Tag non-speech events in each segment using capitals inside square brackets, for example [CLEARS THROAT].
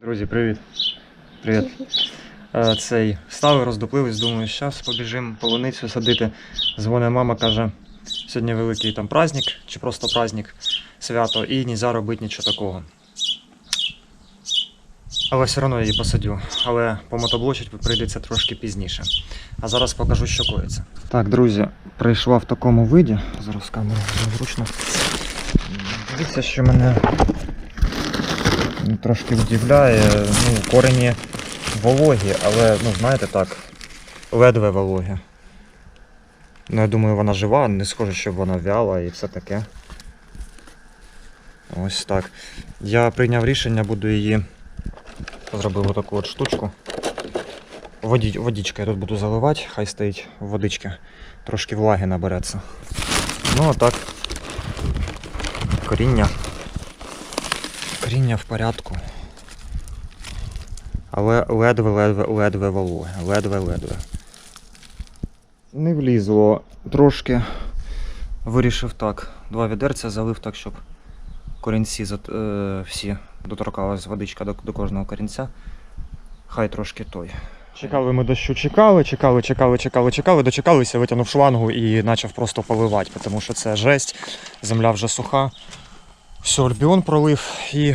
Друзі, привіт. Привіт. Е, Цей стали, роздуплились, думаю, зараз побіжимо полуницю садити. Дзвоне мама, каже, сьогодні великий там праздник, чи просто праздник, свято, і не можна робити нічого такого. Але все одно її посадю. Але помотоблочить прийдеться трошки пізніше. А зараз покажу, що коїться. Так, друзі, прийшла в такому виді. Зараз камеру зручно. Дивіться, що мене трошки вдивляє. Ну, корені вологі, але, ну, знаєте так, ледве вологі. Ну, я думаю, вона жива, не схоже, щоб вона вяла і все таке. Ось так. Я прийняв рішення, буду її. Зробив таку от штучку. Воді... Водичка я тут буду заливати, хай стоїть водички. Трошки влаги набереться. Ну, а так. Коріння. Коріння в порядку. Але ледве-ледве-ледве вологе. Ледве-ледве. Не влізло трошки. Вирішив так. Два відерця залив так, щоб корінці е, всі доторкалась водичка до, до кожного корінця. Хай трошки той. Чекали ми дощу, чекали, чекали, чекали, чекали, чекали, дочекалися, витягнув шлангу і почав просто поливати, тому що це жесть, земля вже суха. Альбіон пролив і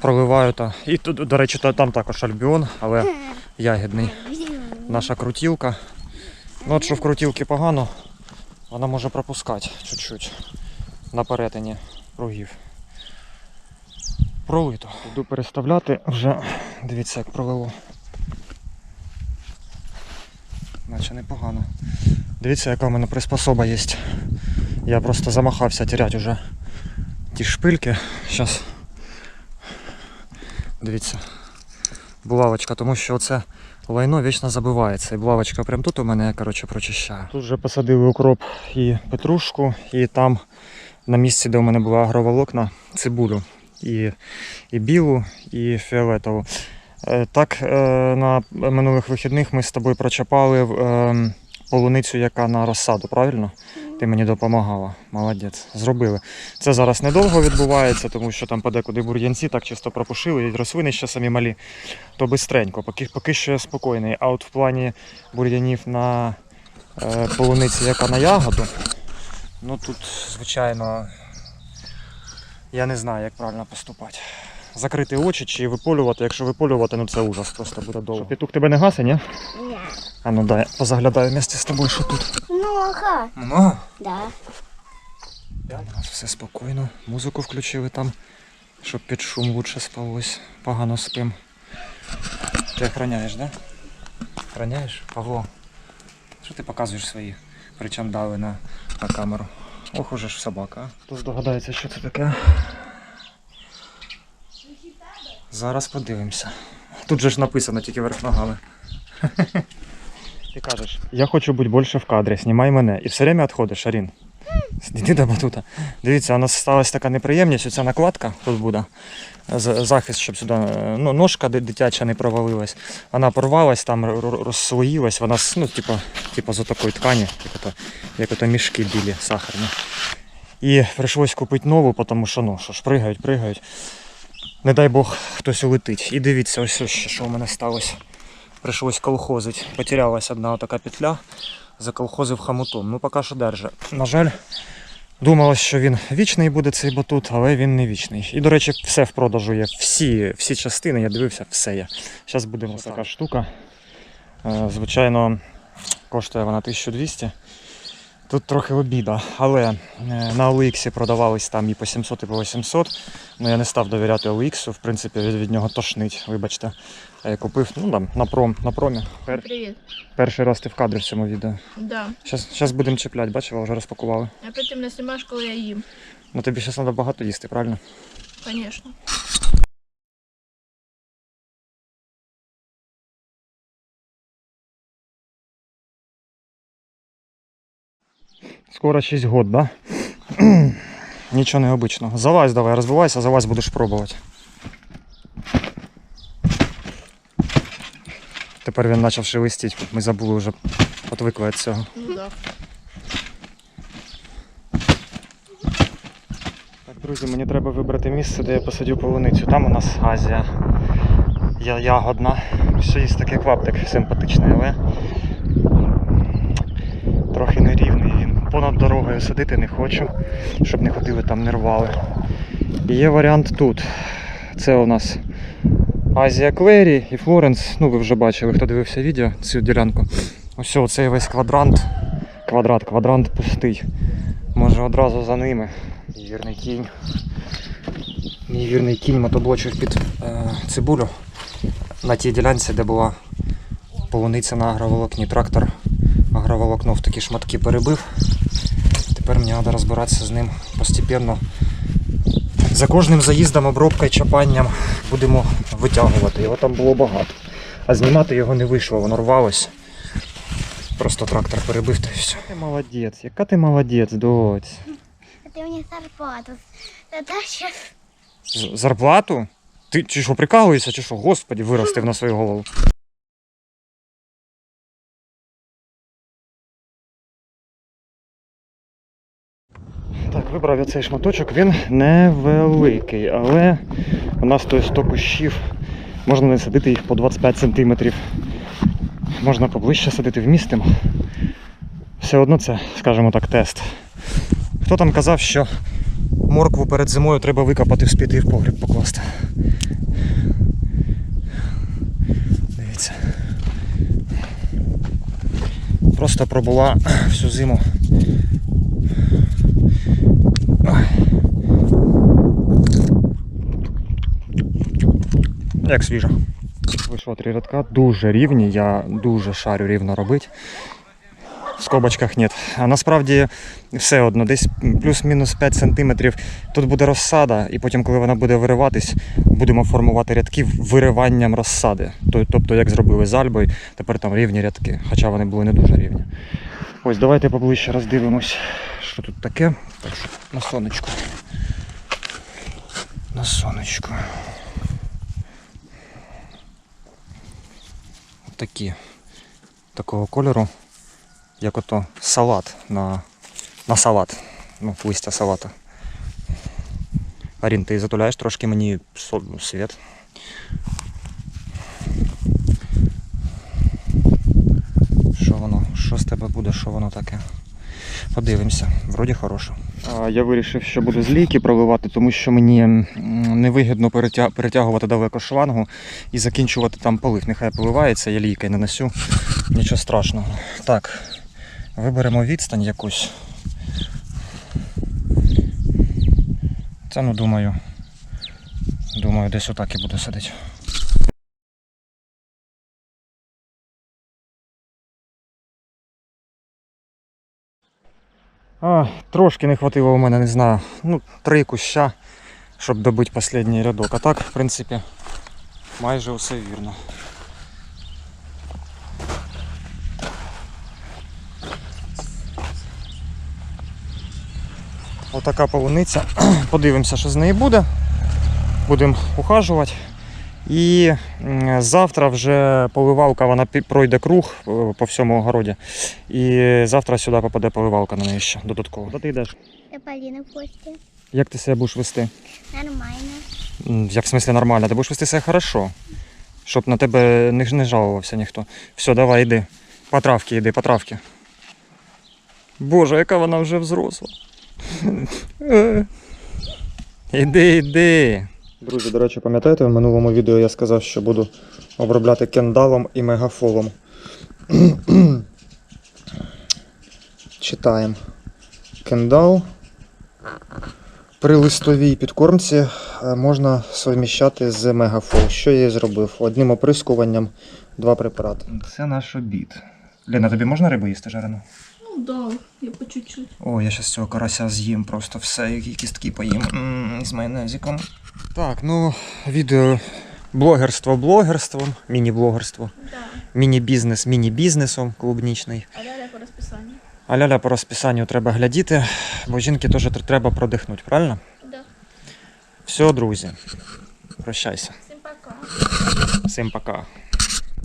проливаю. Та. І тут, до речі, там також альбіон, але ягідний. Наша крутілка. Ну от що в крутілки погано, вона може пропускати чуть-чуть на перетині кругів. Пролито. Йду переставляти вже. Дивіться, як пролило. Наче непогано. Дивіться, яка в мене приспособа є. Я просто замахався терять уже ті шпильки. Зараз. Дивіться. Булавочка, тому що це лайно вічно забивається. І булавочка прямо тут у мене коротше, прочищаю. Тут вже посадили укроп і петрушку, і там на місці, де у мене була агроволокна, цибулю. І, і білу, і фіолетову. Е, Так, е, на минулих вихідних ми з тобою прочапали е, полуницю, яка на розсаду, правильно? Ти мені допомагала. Молодець. Зробили. Це зараз недовго відбувається, тому що там подекуди бур'янці так чисто пропушили, і рослини ще самі малі, то бистренько, поки, поки що я спокійний. А от в плані бур'янів на е, полуниці, яка на ягоду, ну тут, звичайно, я не знаю, як правильно поступати. Закрити очі чи виполювати. Якщо виполювати, ну це ужас, просто буде довго. Петух тебе не гасе, ні? Ні. А ну дай, позаглядаю вместе з тобою, що тут. Много. Много? Да. У нас все спокійно. Музику включили там, щоб під шум лучше спалось. Погано спим. Ти охраняєш, да? Охраняєш? Павло. Що ти показуєш свої причандали на, на камеру? Ох уже ж собака. а. Хто здогадається, що це таке? Зараз подивимося. Тут же ж написано тільки верх ногами. [LAUGHS] Ти кажеш, я хочу бути більше в кадрі, знімай мене. І все время відходиш, Арін. Іди до батута. Дивіться, у нас сталася така неприємність, оця накладка тут буде. Захист, щоб сюди ну, ножка дитяча не провалилась. Вона порвалась, там розслоїлась, вона ну, типу, типу з такої ткані, як як ото мішки білі, сахарні. І прийшлось купити нову, тому що ну, що ж, пригають, пригають. Не дай Бог хтось улетить. І дивіться, ось ось що у мене сталося. Прийшлось колхозити. Потерялась одна така петля, заколхозив хомутом. Ну, поки що держи. На жаль, думалось, що він вічний буде цей батут, але він не вічний. І, до речі, все в продажу є. Всі, всі частини, я дивився, все є. Зараз буде ось така штука. Е, Звичайно, коштує вона 1200. Тут трохи обіда, але е, на OLX продавались там і по 700, і по 800. Ну я не став довіряти OLX, в принципі, від, від нього тошнить, вибачте. Купив ну, там, на, пром, на промі. Пер, Привіт. перший раз ти в кадрі в цьому відео. Да. Зараз будемо чіпляти, бачила, вже розпакували. А потім не знімаєш, коли я їм. Ну тобі зараз треба багато їсти, правильно? Звісно. Скоро 6 год, да? [CLEARS THROAT] Нічого необычного. Залазь давай, розбивайся, залазь будеш пробувати. Тепер він почав шелестіти, ми забули вже отвикли від цього. Ну да. Так, друзі, мені треба вибрати місце, де я посадю полуницю. Там у нас Азія. Я ягодна. Ще є такий клаптик симпатичний, але трохи нерівний. Він понад дорогою садити не хочу, щоб не ходили там, не рвали. І є варіант тут. Це у нас Азія Квері і Флоренс. Ну, ви вже бачили, хто дивився відео, цю ділянку. Ось оцей весь квадрант. Квадрат, квадрант пустий. Може одразу за ними. Мій вірний кінь. Мій вірний кінь мотоблочив під е, цибулю. На тій ділянці, де була полуниця на агроволокні. Трактор агроволокно в такі шматки перебив. Тепер мені треба розбиратися з ним постепенно. За кожним заїздом, обробкою, чапанням будемо витягувати. Його там було багато. А знімати його не вийшло, воно рвалось. Просто трактор перебив та і все. Ти молодець, яка ти молодець, доць. Ты мне зарплату Зарплату? Ти чи що прикалуєшся, чи що? Господі, виростив на свою голову. Так, вибрав я цей шматочок, він невеликий, але у нас то 100 кущів. Можна не садити їх по 25 см. Можна поближче садити вмістимо. Все одно це, скажімо так, тест. Хто там казав, що моркву перед зимою треба викопати вспіти і в погріб покласти. Дивіться. Просто пробула всю зиму. Як свіжа. Вийшло три рядка, дуже рівні, я дуже шарю рівно робити. В скобочках ні. А насправді все одно, десь плюс-мінус 5 см. Тут буде розсада, і потім, коли вона буде вириватись, будемо формувати рядки вириванням розсади. Тобто, як зробили з Альбою, тепер там рівні рядки, хоча вони були не дуже рівні. Ось давайте поближче роздивимось, що тут таке. Так що на сонечку. На сонечку. Такі. Такого кольору як ото салат на, на салат. Ну, листя салата. Арін, ти затуляєш трошки мені со- світ. Що воно? Що з тебе буде? Що воно таке? Подивимося. Вроді хороше. Я вирішив, що буду з проливати, тому що мені невигідно перетягувати далеко шлангу і закінчувати там полив. Нехай поливається, я лійкою нанесу. Нічого страшного. Так, Виберемо відстань якусь. Це ну думаю. Думаю, десь отак і буду сидіти. А, трошки не хватило у мене, не знаю. Ну, три куща, щоб добити останній рядок. А так, в принципі, майже все вірно. Отака полуниця. [CLEARS THROAT] Подивимося, що з неї буде. Будемо ухажувати. І завтра вже поливалка, вона пройде круг е, по всьому огороді. І завтра сюди попаде поливалка на неї ще додатково. Куди ти йдеш? Я Полина в гости. Як ти себе будеш вести? Нормально. Як в смислі нормально? Ти будеш вести себе хорошо. Щоб на тебе не, не жалувався ніхто. Все, давай, йди. По травки йди, по травки. Боже, яка вона вже взросла. [LAUGHS] Е. Іди, іди. Друзі, до речі, пам'ятаєте, в минулому відео я сказав, що буду обробляти кендалом і мегафолом. [CLEARS THROAT] Читаємо. Кендал. При листовій підкормці е, можна совміщати з мегафол. Що я і зробив? Одним оприскуванням два препарати. Це наш обід. Лена, тобі можна рибу їсти жарену? Ну я по чуть-чуть. О, я зараз цього карася з'їм просто все, які кістки поїм М, з майонезиком. Так, ну, відео блогерство блогерством, міні-блогерство, Да. міні-бізнес міні-бізнесом клубнічний. А далі по розписанню. А ляля по розписанню треба глядіти, бо жінки теж тр- треба продихнути, правильно? Да. Все, друзі. Прощайся. Всім пока. Всім пока.